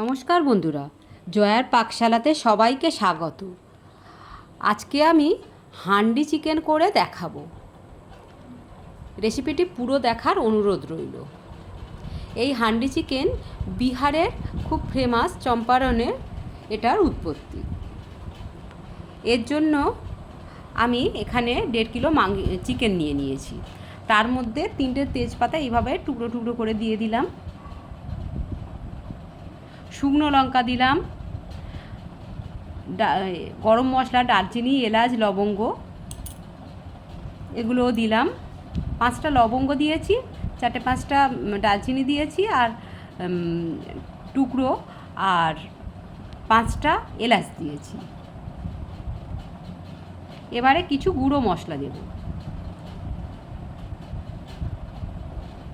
নমস্কার বন্ধুরা, জয়ার পাকশালাতে সবাইকে স্বাগত। আজকে আমি হান্ডি চিকেন করে দেখাবো। রেসিপিটি পুরো দেখার অনুরোধ রইল। এই হান্ডি চিকেন বিহারের খুব ফেমাস চম্পারণের এটার উৎপত্তি। এর জন্য আমি এখানে দেড় কিলো মাং চিকেন নিয়ে নিয়েছি। তার মধ্যে তিনটে তেজপাতা এইভাবে টুকরো টুকরো করে দিয়ে দিলাম। শুকনো লঙ্কা দিলাম। গরম মশলা, দারচিনি, এলাচ, লবঙ্গ, এগুলোও দিলাম। পাঁচটা লবঙ্গ দিয়েছি, চারটে পাঁচটা দারচিনি দিয়েছি আর টুকরো আর পাঁচটা এলাচ দিয়েছি। এবারে কিছু গুঁড়ো মশলা দেব।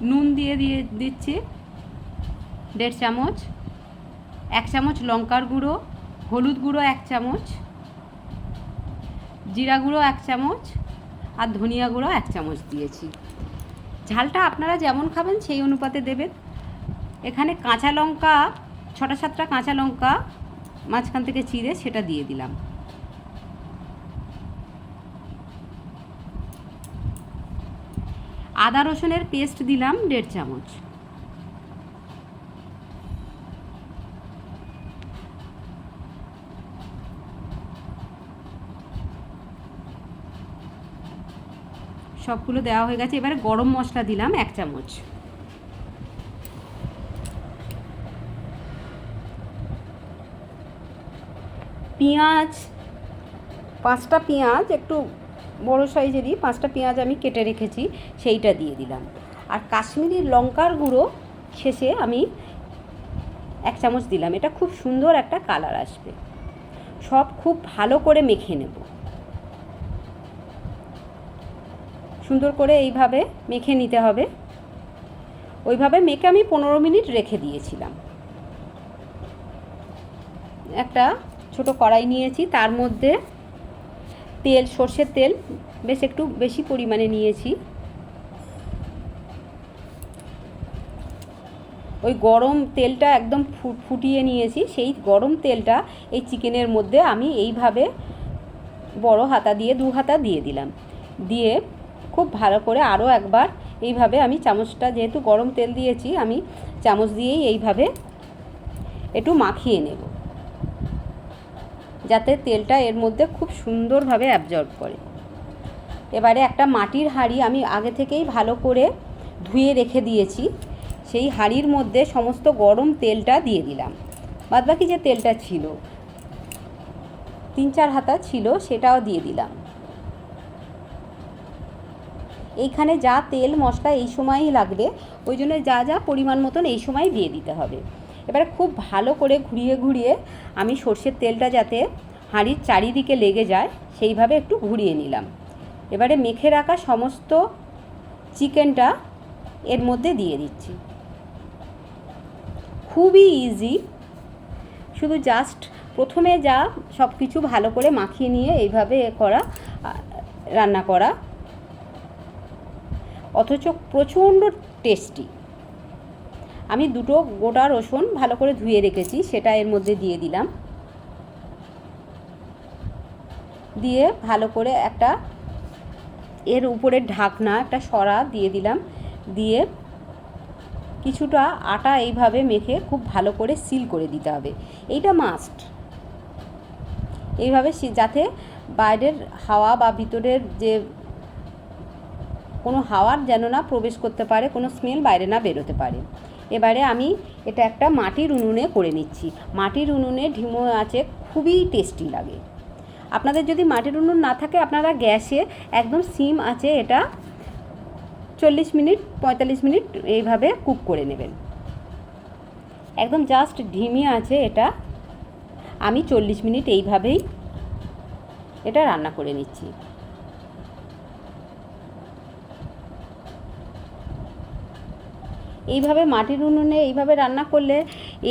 নুন দিয়ে দিয়ে দিচ্ছি, দেড় চামচ। এক চামচ লঙ্কার গুঁড়ো, হলুদ গুঁড়ো এক চামচ, জিরা গুঁড়ো এক চামচ আর ধনিয়া গুঁড়ো এক চামচ দিয়েছি। ঝালটা আপনারা যেমন খাবেন সেই অনুপাতে দেবেন। এখানে কাঁচা লঙ্কা, ছটা সাতটা কাঁচা লঙ্কা, মাঝখান থেকে চিড়ে সেটা দিয়ে দিলাম। আদা রসুনের পেস্ট দিলাম দেড় চামচ। সবগুলো দেওয়া হয়ে গেছে। এবারে গরম মশলা দিলাম এক চামচ। পেঁয়াজ, পাঁচটা পেঁয়াজ, একটু বড় সাইজেরই পাঁচটা পেঁয়াজ আমি কেটে রেখেছি, সেইটা দিয়ে দিলাম। আর কাশ্মীরি লঙ্কার গুঁড়ো শেষে আমি এক চামচ দিলাম। এটা খুব সুন্দর একটা কালার আসবে। সব খুব ভালো করে মেখে নেব। সুন্দর করে এইভাবে মেখে নিতে হবে। ওইভাবে মেখে আমি পনেরো মিনিট রেখে দিয়েছিলাম। একটা ছোট কড়াই নিয়েছি, তার মধ্যে তেল, সর্ষের তেল বেশ একটু বেশি পরিমাণে নিয়েছি। ওই গরম তেলটা একদম ফুটিয়ে নিয়েছি, সেই গরম তেলটা এই চিকেনের মধ্যে আমি এইভাবে বড় হাতা দিয়ে, দু হাতা দিয়ে দিলাম। দিয়ে খুব ভালো করে আরও একবার এইভাবে আমি চামচটা যেহেতু গরম তেল দিয়েছি, আমি চামচ দিয়েই এইভাবে একটু মাখিয়ে নেব। যাতে তেলটা এর মধ্যে খুব সুন্দরভাবে অ্যাবজর্ব করে। এবারে একটা মাটির হাঁড়ি আমি আগে থেকেই ভালো করে ধুয়ে রেখে দিয়েছি। সেই হাঁড়ির মধ্যে সমস্ত গরম তেলটা দিয়ে দিলাম। বাদবাকি যে তেলটা ছিল, তিন চার হাতা ছিল সেটাও দিয়ে দিলাম। এইখানে যা তেল, মশলা এই সময়ই লাগবে, ওই জন্য যা যা পরিমাণ মতন এই সময় দিয়ে দিতে হবে। এবারে খুব ভালো করে ঘুরিয়ে ঘুরিয়ে আমি সর্ষের তেলটা যাতে হাঁড়ির চারিদিকে লেগে যায়, সেইভাবে একটু ঘুরিয়ে নিলাম। এবারে মেখে রাখা সমস্ত চিকেনটা এর মধ্যে দিয়ে দিচ্ছি। খুবই ইজি শুধু জাস্ট প্রথমে যা সব কিছু ভালো করে মাখিয়ে নিয়ে এইভাবে করা রান্না করা। অথচ প্রচণ্ড টেস্টি আমি দুটো গোটা রসুন ভালো করে ধুয়ে রেখেছি, সেটা এর মধ্যে দিয়ে দিলাম। দিয়ে ভালো করে একটা এর উপরে ঢাকনা, একটা সরা দিয়ে দিলাম। দিয়ে কিছুটা আটা এইভাবে মেখে খুব ভালো করে সিল করে দিতে হবে। এইটা মাস্ট এইভাবে যাতে বাইরের হাওয়া বা ভিতরের যে কোনো হাওয়ার যেন না প্রবেশ করতে পারে, কোনো স্মেল বাইরে না বেরোতে পারে। এবারে আমি এটা একটা মাটির উনুনে করে নিচ্ছি। মাটির উনুনে ঢিমো আছে, খুবই টেস্টি লাগে। আপনাদের যদি মাটির উনুন না থাকে, আপনারা গ্যাসে একদম সিম আছে এটা চল্লিশ মিনিট, পঁয়তাল্লিশ মিনিট এইভাবে কুক করে নেবেন। একদম জাস্ট ঢিমি আছে এটা। আমি চল্লিশ মিনিট এইভাবেই এটা রান্না করে নিচ্ছি। এইভাবে মাটির উনুনে এইভাবে রান্না করলে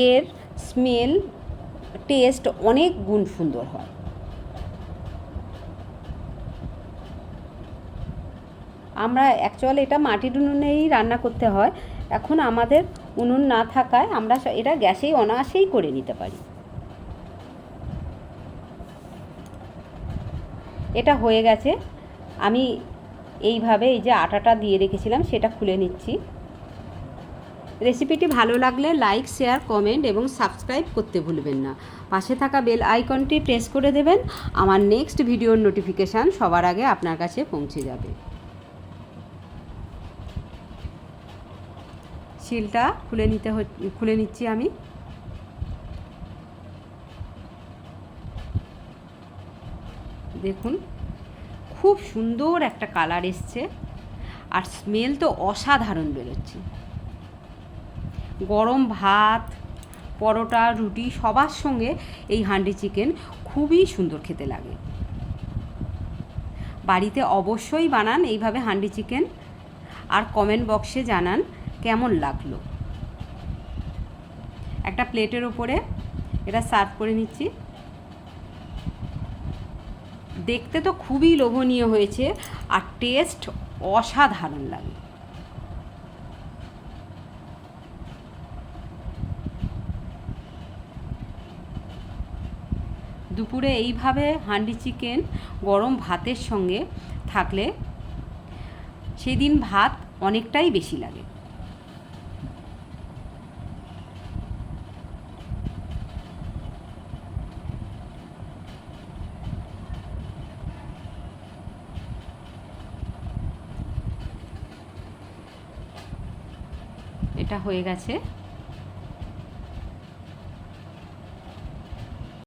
এর স্মেল টেস্ট অনেক গুণ সুন্দর হয়। আমরা অ্যাকচুয়ালি এটা মাটির উনুনেই রান্না করতে হয়। এখন আমাদের উনুন না থাকায় আমরা এটা গ্যাসেই অনায়াসেই করে নিতে পারি। এটা হয়ে গেছে। আমি এইভাবে এই যে আটাটা দিয়ে রেখেছিলাম সেটা খুলে নিচ্ছি। রেসিপিটি ভালো লাগলে লাইক, শেয়ার, কমেন্ট এবং সাবস্ক্রাইব করতে ভুলবেন না। পাশে থাকা বেল আইকনটি প্রেস করে দেবেন। আমার নেক্সট ভিডিওর নোটিফিকেশান সবার আগে আপনার কাছে পৌঁছে যাবে। শিলটা খুলে নিতে খুলে নিচ্ছি আমি। দেখুন, খুব সুন্দর একটা কালার এসছে। আর স্মেল তো অসাধারণ বেরোচ্ছে। গরম ভাত, পরোটা, রুটি সবার সঙ্গে এই হান্ডি চিকেন খুবই সুন্দর খেতে লাগে। বাড়িতে অবশ্যই বানান এইভাবে হান্ডি চিকেন আর কমেন্ট বক্সে জানান কেমন লাগল। একটা প্লেটের ওপরে এটা সার্ভ করে নিচ্ছি। দেখতে তো খুবই লোভনীয় হয়েছে আর টেস্ট অসাধারণ লাগে। দুপুরে এইভাবে হান্ডি চিকেন গরম ভাতের সঙ্গে থাকলে সেদিন ভাত অনেকটাই বেশি লাগে। এটা হয়ে গেছে।